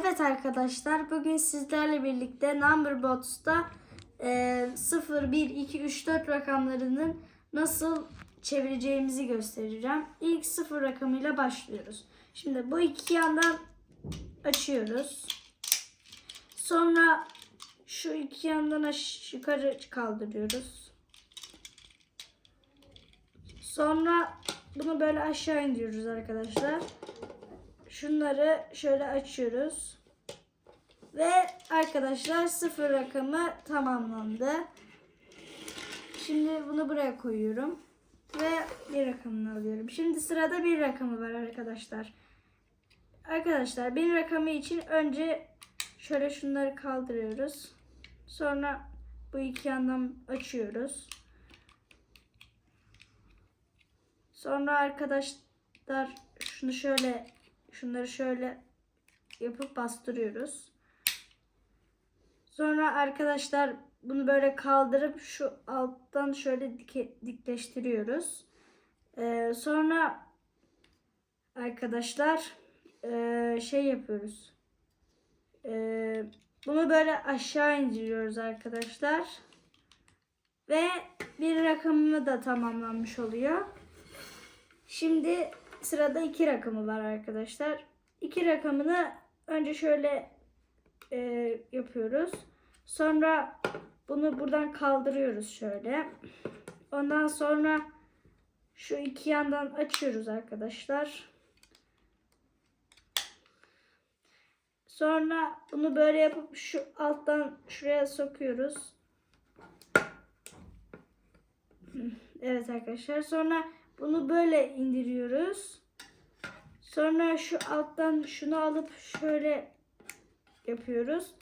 Evet arkadaşlar bugün sizlerle birlikte Numberbots'ta e, 0, 1, 2, 3, 4 rakamlarının nasıl çevireceğimizi göstereceğim. İlk 0 rakamıyla başlıyoruz. Şimdi bu iki yandan açıyoruz. Sonra şu iki yandan yukarı kaldırıyoruz. Sonra bunu böyle aşağı indiriyoruz arkadaşlar. Şunları şöyle açıyoruz. Ve arkadaşlar sıfır rakamı tamamlandı. Şimdi bunu buraya koyuyorum. Ve bir rakamını alıyorum. Şimdi sırada bir rakamı var arkadaşlar. Arkadaşlar bir rakamı için önce şöyle şunları kaldırıyoruz. Sonra bu iki yandan açıyoruz. Sonra arkadaşlar şunu şöyle şunları şöyle yapıp bastırıyoruz. Sonra arkadaşlar bunu böyle kaldırıp şu alttan şöyle dike, dikleştiriyoruz. Ee, sonra arkadaşlar ee, şey yapıyoruz. Ee, bunu böyle aşağı indiriyoruz arkadaşlar. Ve bir rakamı da tamamlanmış oluyor. Şimdi sırada iki rakamı var arkadaşlar. İki rakamını önce şöyle e, yapıyoruz. Sonra bunu buradan kaldırıyoruz şöyle. Ondan sonra şu iki yandan açıyoruz arkadaşlar. Sonra bunu böyle yapıp şu alttan şuraya sokuyoruz. Evet arkadaşlar. Sonra bunu böyle indiriyoruz. Sonra şu alttan şunu alıp şöyle yapıyoruz.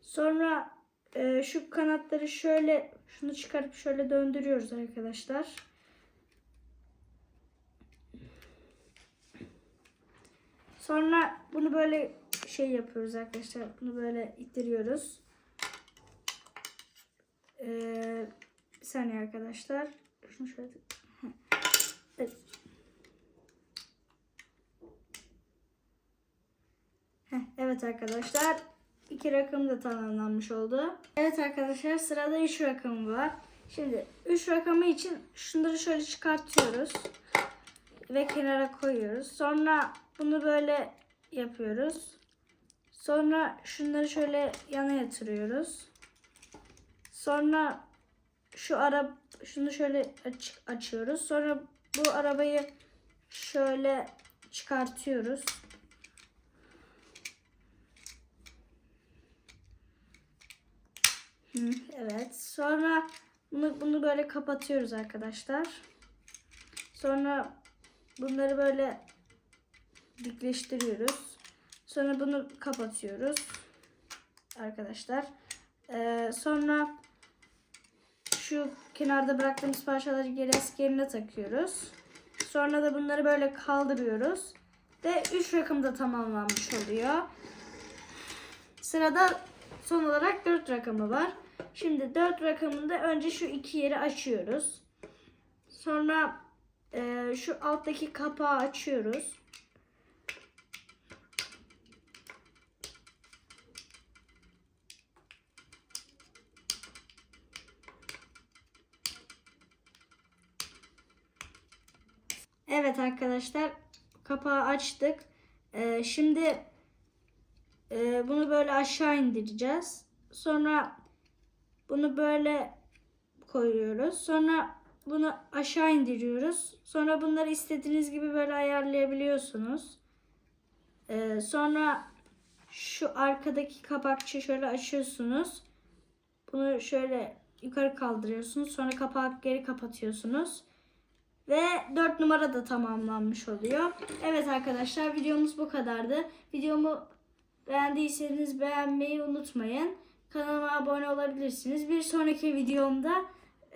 Sonra e, şu kanatları şöyle şunu çıkarıp şöyle döndürüyoruz arkadaşlar. Sonra bunu böyle şey yapıyoruz arkadaşlar. Bunu böyle ittiriyoruz. Ee, bir saniye arkadaşlar. Şunu şöyle Heh, Evet arkadaşlar. iki rakım da tamamlanmış oldu. Evet arkadaşlar sırada 3 rakamı var. Şimdi 3 rakamı için şunları şöyle çıkartıyoruz. Ve kenara koyuyoruz. Sonra bunu böyle yapıyoruz. Sonra şunları şöyle yana yatırıyoruz. Sonra şu ara şunu şöyle aç, açıyoruz. Sonra bu arabayı şöyle çıkartıyoruz. Evet. Sonra bunu, bunu böyle kapatıyoruz arkadaşlar. Sonra bunları böyle dikleştiriyoruz. Sonra bunu kapatıyoruz. Arkadaşlar. Ee, sonra şu kenarda bıraktığımız parçaları geri eski yerine takıyoruz. Sonra da bunları böyle kaldırıyoruz. Ve 3 rakım da tamamlanmış oluyor. Sırada son olarak 4 rakamı var. Şimdi 4 rakamında önce şu iki yeri açıyoruz. Sonra e, şu alttaki kapağı açıyoruz. Evet arkadaşlar kapağı açtık. Ee, şimdi e, bunu böyle aşağı indireceğiz. Sonra bunu böyle koyuyoruz. Sonra bunu aşağı indiriyoruz. Sonra bunları istediğiniz gibi böyle ayarlayabiliyorsunuz. Ee, sonra şu arkadaki kapakçı şöyle açıyorsunuz. Bunu şöyle yukarı kaldırıyorsunuz. Sonra kapağı geri kapatıyorsunuz. Ve 4 numara da tamamlanmış oluyor. Evet arkadaşlar videomuz bu kadardı. Videomu beğendiyseniz beğenmeyi unutmayın. Kanalıma abone olabilirsiniz. Bir sonraki videomda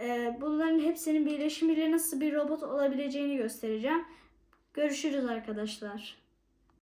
e, bunların hepsinin birleşimiyle nasıl bir robot olabileceğini göstereceğim. Görüşürüz arkadaşlar.